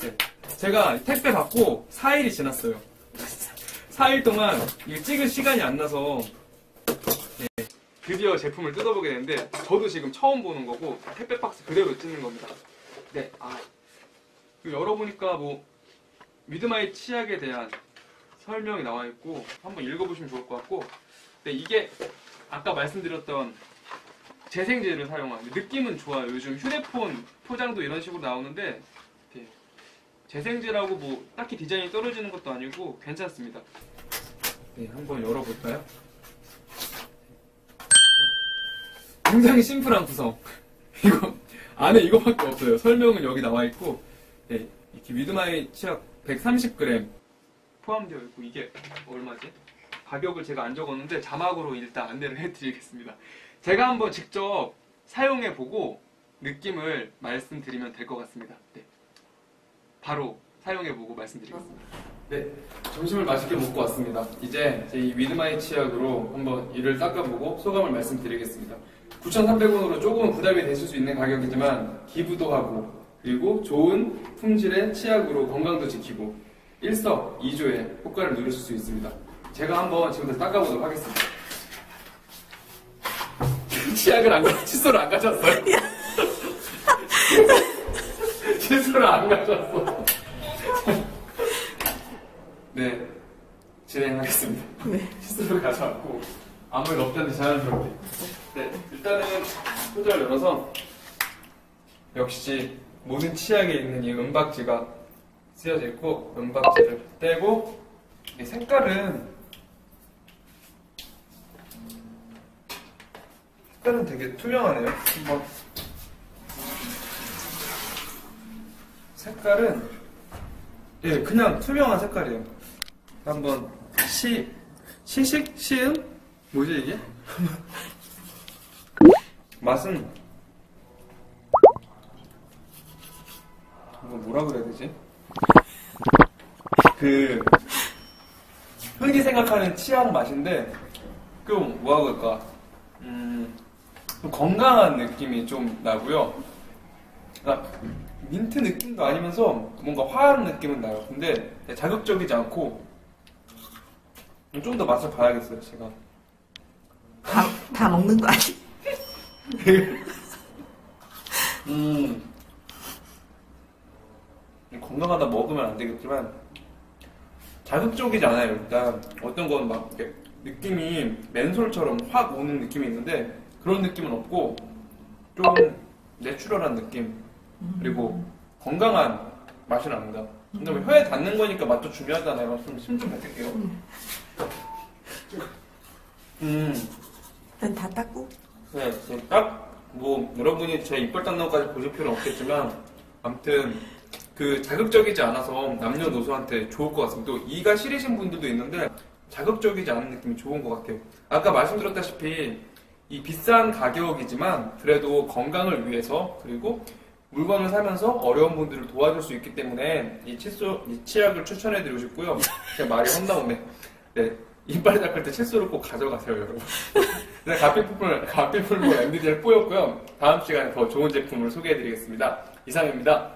네. 제가 택배 받고 4일이 지났어요. 4일 동안 이거 찍을 시간이 안 나서 네. 드디어 제품을 뜯어보게 되는데 저도 지금 처음 보는 거고 택배 박스 그대로 뜯는 겁니다. 네, 아 이거 열어보니까 뭐 미드마이 치약에 대한 설명이 나와 있고 한번 읽어보시면 좋을 것 같고 네, 이게 아까 말씀드렸던 재생제를 사용한 느낌은 좋아요. 요즘 휴대폰 포장도 이런 식으로 나오는데 네, 재생제라고 뭐 딱히 디자인이 떨어지는 것도 아니고 괜찮습니다. 네, 한번 열어볼까요? 굉장히 심플한 구성. 이거 안에 이거밖에 없어요. 설명은 여기 나와 있고, 네, 이렇게 위드마이 치약 130g 포함되어 있고 이게 얼마지? 가격을 제가 안 적었는데 자막으로 일단 안내를 해드리겠습니다. 제가 한번 직접 사용해 보고 느낌을 말씀드리면 될 것 같습니다. 네. 바로 사용해 보고 말씀드리겠습니다. 네, 점심을 맛있게 먹고 왔습니다. 이제 제 이 위드마이 치약으로 한번 이를 닦아보고 소감을 말씀드리겠습니다. 9,300원으로 조금은 부담이 되실 수 있는 가격이지만 기부도 하고 그리고 좋은 품질의 치약으로 건강도 지키고 일석이조의 효과를 누리실 수 있습니다. 제가 한번 지금부터 닦아보도록 하겠습니다. 치약을 안 가, 칫솔을 안 가져왔어요. 칫솔을 안 가져왔어. 네, 진행하겠습니다. 네. 칫솔을 가져왔고 아무 일 없다는데 자연스럽게. 네, 일단은 소자를 열어서 역시 모든 치약에 있는 이 은박지가 쓰여져 있고 은박지를 떼고 이 색깔은 색깔은 되게 투명하네요. 한번 색깔은 예 그냥 투명한 색깔이에요. 한번 시 시식 시음 뭐지 이게? 맛은 이거 뭐라 그래야 되지? 그 흔히 생각하는 치약 맛인데 좀 뭐라고 할까? 음, 좀 건강한 느낌이 좀 나고요. 그러니까 민트 느낌도 아니면서 뭔가 화한 느낌은 나요. 근데 자극적이지 않고 좀 더 맛을 봐야겠어요, 제가. 다, 다 먹는 거 아니? 음. 건강하다 먹으면 안 되겠지만 자극적이지 않아요. 일단 어떤 건 막 느낌이 맨솔처럼 확 오는 느낌이 있는데 그런 느낌은 없고 좀 내추럴한 느낌 그리고 건강한 맛이 납니다. 근데 뭐 혀에 닿는 거니까 맛도 중요하잖아요. 좀심좀 뱉을게요. 음. 난 다 닦고. 네, 딱, 뭐, 여러분이 제 이빨 닦는 것까지 보실 필요는 없겠지만, 아무튼, 그, 자극적이지 않아서 남녀노소한테 좋을 것 같습니다. 또, 이가 시리신 분들도 있는데, 자극적이지 않은 느낌이 좋은 것 같아요. 아까 말씀드렸다시피, 이 비싼 가격이지만, 그래도 건강을 위해서, 그리고 물건을 사면서 어려운 분들을 도와줄 수 있기 때문에, 이 칫솔, 이 치약을 추천해드리고 싶고요. 제 말이 혼나오네. 네. 이빨 닦을 때 칫솔을 꼭 가져가세요, 여러분. 네, 가피풀물, 가피풀물 MDD를 뿌였고요. 다음 시간에 더 좋은 제품을 소개해드리겠습니다. 이상입니다.